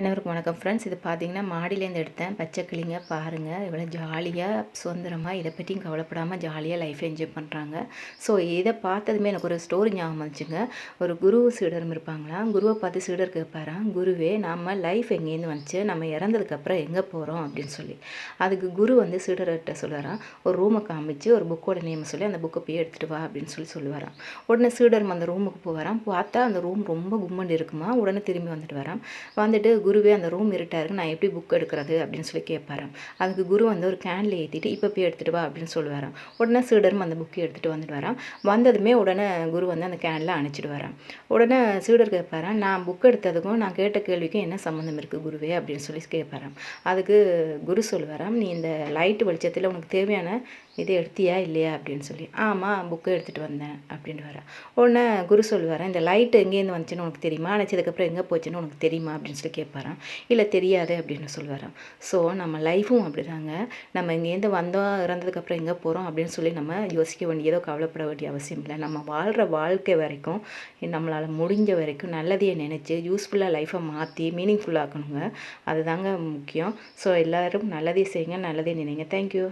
அனைவருக்கும் வணக்கம் ஃப்ரெண்ட்ஸ் இது பார்த்தீங்கன்னா மாடியிலேருந்து எடுத்தேன். பச்சை கிளிங்க பாருங்கள் இவ்வளோ ஜாலியாக சுதந்திரமாக இதை பற்றியும் கவலைப்படாமல் ஜாலியாக லைஃப் என்ஜாய் பண்ணுறாங்க ஸோ இதை பார்த்ததுமே எனக்கு ஒரு ஸ்டோரி ஞாபகம் வந்துச்சுங்க. ஒரு குரு சீடரும் இருப்பாங்களாம் குருவை பார்த்து சீடர் கேட்பாராம் குருவே நம்ம லைஃப் எங்கேருந்து வந்துச்சு? நம்ம இறந்ததுக்கப்புறம் எங்கே போகிறோம் அப்படின்னு சொல்லி. அதுக்கு குரு வந்து சீடர்கிட்ட சொல்லுவாராம் ஒரு ரூமை காமிச்சு ஒரு புக்கோட நேம் சொல்லி அந்த புக்கை போய் எடுத்துகிட்டு வா அப்படின்னு சொல்லி சொல்லுவாராம். உடனே சீடர் அந்த ரூமுக்கு போவாராம். பார்த்தா அந்த ரூம் ரொம்ப கும்மண்டு இருக்குமா? உடனே திரும்பி வந்துட்டு வரான் வந்துட்டு குருவே அந்த ரூம் இருட்டாக இருக்குது நான் எப்படி புக் எடுக்கிறது அப்படின்னு சொல்லி கேட்பாராம் அதுக்கு குரு வந்து ஒரு கேனில் ஏற்றிட்டு இப்போ போய் எடுத்துகிட்டு வா அப்படின்னு சொல்லுவாராம். உடனே சீடரும் அந்த புக்கை எடுத்துகிட்டு வந்துட்டு வரான் வந்ததுமே உடனே குரு வந்து அந்த கேனில் அணைச்சிட்டு வரான் உடனே சீடர் கேட்பாராம் நான் புக் எடுத்ததுக்கும் நான் கேட்ட கேள்விக்கும் என்ன சம்மந்தம் இருக்குது குருவே? அப்படின்னு சொல்லி கேட்பாராம் அதுக்கு குரு சொல்லுவாராம் நீ இந்த லைட்டு வெளிச்சத்தில் உனக்கு தேவையான இதை எடுத்தியா இல்லையா? அப்படின்னு சொல்லி. ஆமாம் புக்கை எடுத்துகிட்டு வந்தேன் அப்படின்னு வரேன் உடனே குரு சொல்லுவாராம் இந்த லைட்டு எங்கேருந்து வந்துச்சுன்னு உனக்கு தெரியுமா? அணைச்சதுக்கப்புறம் எங்கே போச்சுன்னு உனக்கு தெரியுமா? அப்படின்னு சொல்லி கேட்பாரான் இல்லை தெரியாது அப்படின்னு சொல்லுவாராம் ஸோ நம்ம லைஃபும் அப்படிதாங்க. நம்ம இங்கேருந்து வந்தோம் இறந்ததுக்கப்புறம் எங்கே போகிறோம் அப்படின்னு சொல்லி நம்ம யோசிக்க வேண்டியதோ கவலைப்பட வேண்டிய அவசியம் இல்லை. நம்ம வாழ்கிற வாழ்க்கை வரைக்கும் நம்மளால் முடிஞ்ச வரைக்கும் நல்லதையே நினச்சி யூஸ்ஃபுல்லாக லைஃப்பை மாற்றி மீனிங்ஃபுல்லாக்கணுங்க அதுதாங்க முக்கியம். ஸோ எல்லோரும் நல்லதே செய்யுங்க நல்லதே நினைங்க. தேங்க்யூ